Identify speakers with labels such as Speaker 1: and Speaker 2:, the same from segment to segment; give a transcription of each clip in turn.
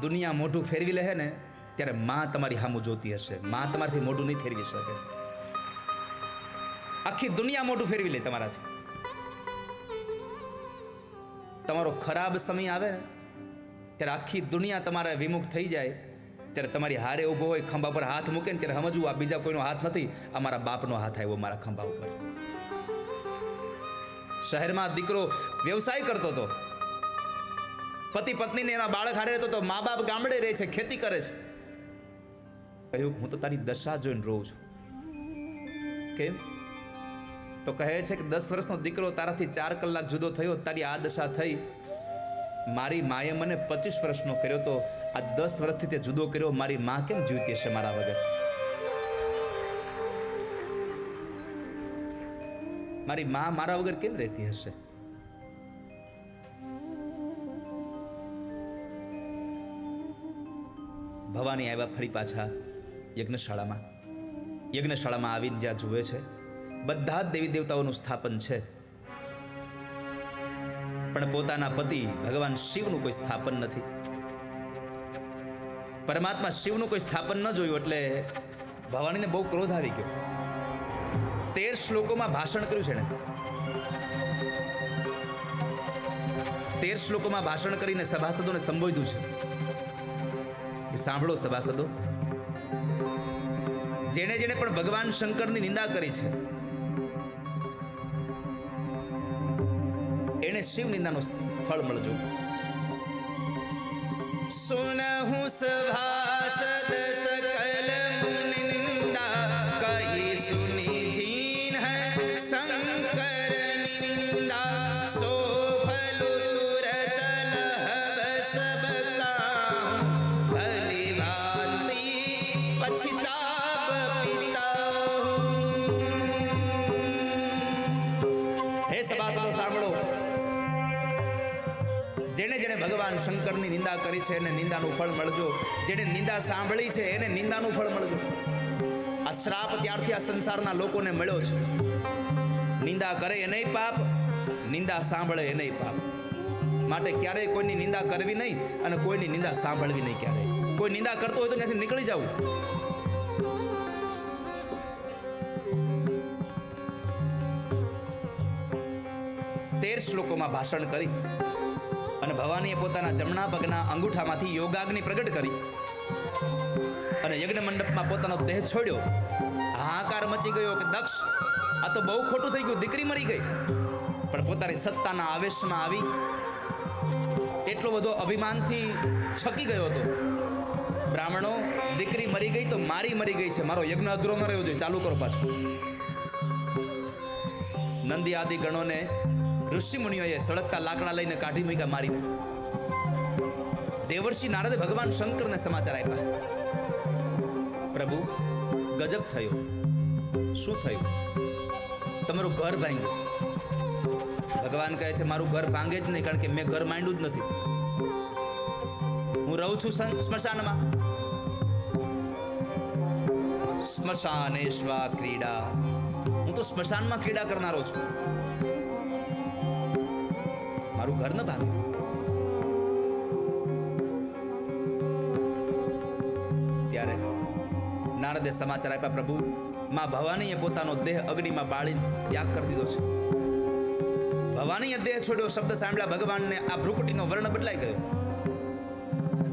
Speaker 1: દુનિયા મોઢું ફેરવી લે ને, ત્યારે માં તમારી સામું જોતી હશે. માં તમારાથી મોઢું નહીં ફેરવી શકે. આખી દુનિયા મોઢું ફેરવી લે તમારાથી. તમારો ખરાબ સમય આવે ને, ત્યારે આખી દુનિયા તમારે વિમુખ થઈ જાય, ત્યારે તમારી હારે ઊભો હોય, ખંભા પર હાથ મૂકે ને, ત્યારે સમજવું આ બીજા કોઈનો હાથ નથી, આ મારા બાપનો હાથ આવ્યો મારા ખંભા ઉપર. શહેરમાં દીકરો વ્યવસાય કરતો હતો. પતિ પત્નીને એના બાળક હારે રહેતો તો મા બાપ ગામડે રહે છે, ખેતી કરે છે. કહ્યું હું તો તારી દશા જોઈને રોઉં છું. કેમ તો કહે છે કે દસ વર્ષનો દીકરો તારાથી ચાર કલાક જુદો થયો, તારી આ દશા થઈ. મારી માએ મને પચીસ વર્ષનો કર્યો તો આ દસ વર્ષથી તે જુદો કર્યો, મારી મા કેમ જીવતી હશે મારા વગર? મારી મા મારા વગર કેમ રહેતી હશે? ભવાની આવ્યા ફરી પાછા યજ્ઞશાળામાં. યજ્ઞશાળામાં આવીને જ્યાં જુએ છે, બધા જ દેવી દેવતાઓનું સ્થાપન છે. પણ પોતાના પતિ ભગવાન શિવનું કોઈ સ્થાપન નથી. પરમાત્મા શિવનું કોઈ સ્થાપન ન જોયું એટલે ભવાનીને બહુ ક્રોધ આવી ગયો. તેર શ્લોકોમાં ભાષણ કર્યું છે ને તેર શ્લોકોમાં ભાષણ કરીને સભાસદોને સંબોધ્યું છે. કે સાંભળો સભાસદો જેણે જેણે પણ ભગવાન શંકરની નિંદા કરી છે એને શિવ નિંદાનું ફળ મળજો. સુનહુ સભાસદ ભગવાન શંકરની નિંદા કરી છે એને નિંદાનું ફળ મળજો. જેને નિંદા સાંભળી છે, એને નિંદાનું ફળ મળજો. આ શ્રાપ ત્યારથી આ સંસારના લોકોને મળ્યો છે. નિંદા કરે એને પાપ, નિંદા સાંભળે એને પાપ. માટે ક્યારેય કોઈની નિંદા કરવી નહીં અને કોઈની નિંદા સાંભળવી નહીં ક્યારેય. કોઈ નિંદા કરતો હોય તો ત્યાંથી નીકળી જવું. તેર શ્લોકોમાં ભાષણ કરી. અને ભવાનીએ પોતાના જમણા પગના અંગૂઠામાંથી યોગાગ્નિ પ્રગટ કરી અને યજ્ઞ મંડપમાં પોતાનો દેહ છોડ્યો. હાહાકાર મચી ગયો કે દક્ષ, આ તો બહુ ખોટું થઈ ગયું, દીકરી મરી ગઈ. પણ પોતાની સત્તાના આવેશમાં આવી, એટલો બધો અભિમાનથી છકી ગયો હતો. બ્રાહ્મણો, દીકરી મરી ગઈ તો મારી મરી ગઈ છે, મારો યજ્ઞ અધૂરો ન રહ્યો જોઈએ, ચાલુ કરો પાછું. નંદી આદિ ગણોને ઋષિ મુનિઓએ સળગતા લાકડા લઈને કાઢી મૂક્યા મારી દેવર્ષિ નારદે ભગવાન શંકરને સમાચાર આપ્યા. પ્રભુ, ગજબ થયો. શું થયું? તમારું ઘર ભાંગ્યું. ભગવાન કહે છે, મારું ઘર ભાંગે જ નહીં, કારણ કે મેં ઘર માંડ્યું જ નથી. હું રહું છું સ્મશાનમાં. સ્મશાનેશ્વા ક્રીડા. હું તો સ્મશાનમાં ક્રીડા કરનારો છું. મારું ઘર ન ભાગે ત્યારે નારદે સમાચાર આપ્યા, પ્રભુ, માં ભવાનીએ પોતાનો દેહ અગ્નિમાં બાળી ત્યાગ કરી દીધો છે. ભવાનીએ દેહ છોડ્યો, શબ્દ સાંભળ્યા, ભગવાનને આ ભ્રુકુટીનો વર્ણ બદલાઈ ગયો.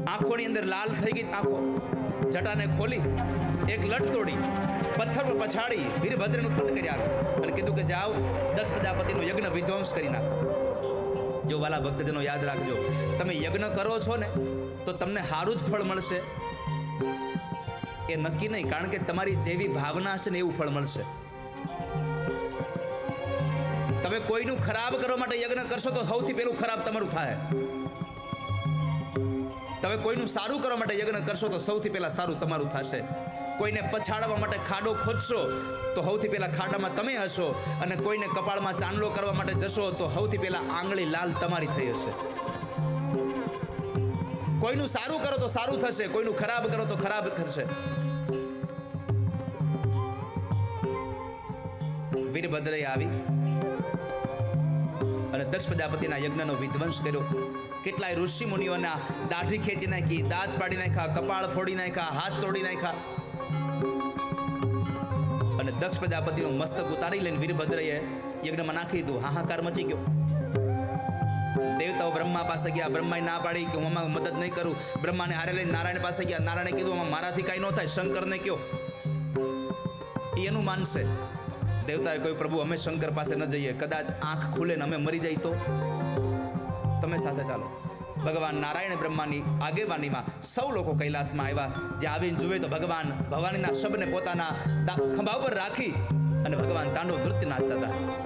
Speaker 1: આંખોની અંદર લાલ થઈ ગઈ આંખો. જટાને ખોલી, એક લટ તોડી, પથ્થર પર પછાડી, વીરભદ્રને ઉત્પન્ન કર્યા અને કીધું કે, જાઓ દક્ષ પ્રજાપતિનો યજ્ઞ વિધ્વંસ કરી નાખો. જો વાલા ભક્તજનો યાદ રાખજો. તમે યજ્ઞ કરો છો ને, તો તમને સારું જ ફળ મળશે. એ નક્કી નહીં, કારણ કે તમારી જેવી ભાવના હશે ને એવું ફળ મળશે. તમે કોઈનું ખરાબ કરવા માટે યજ્ઞ કરશો તો સૌથી પહેલું ખરાબ તમારું થાય. તમે કોઈનું સારું કરવા માટે યજ્ઞ કરશો તો સૌથી પહેલા સારું તમારું થશે. કોઈને પછાડવા માટે ખાડો ખોદશો, તો સૌથી પહેલાં ખાડામાં તમે હશો અને કોઈને કપાળમાં ચાંદલો કરવા માટે જશો, તો સૌથી પહેલાં આંગળી લાલ તમારી થઈ હશે. કોઈનું સારું કરો તો સારું થશે, કોઈનું ખરાબ કરો તો ખરાબ થશે. વીરભદ્રએ આવી અને દક્ષ પ્રજાપતિના યજ્ઞનો વિધ્વંસ કર્યો. કેટલાય ઋષિ મુનિઓના દાઢી ખેંચી નાખી, દાંત પાડી નાખ્યા, કપાળ ફોડી નાખ્યા, હાથ તોડી નાખ્યા. અને દક્ષ પ્રજાપતિનું મસ્તક ઉતારી લઈને વીરભદ્રએ યજ્ઞમાં નાખી દીધું. હાહાકાર મચી ગયો. દેવતાઓ બ્રહ્મા પાસે ગયા. બ્રહ્માએ ના પાડી કે હું આમાં મદદ નહીં કરું. બ્રહ્માને હારે લઈને નારાયણ પાસે ગયા. નારાયણે કીધું, આમાં મારાથી કાંઈ ન થાય. શંકરને કયો. એ એનું માનશે દેવતાએ કહ્યું, પ્રભુ, અમે શંકર પાસે ન જઈએ. કદાચ આંખ ખુલે ને અમે મરી જાય તો? તમે સાથે ચાલો. ભગવાન નારાયણ બ્રહ્માની આગેવાનીમાં સૌ લોકો કૈલાસમાં આવ્યા. જે આવીને જુએ તો ભગવાન ભવાનીના શબને પોતાના ખંભા ઉપર રાખી અને ભગવાન તાંડવ નૃત્ય નાચતા હતા.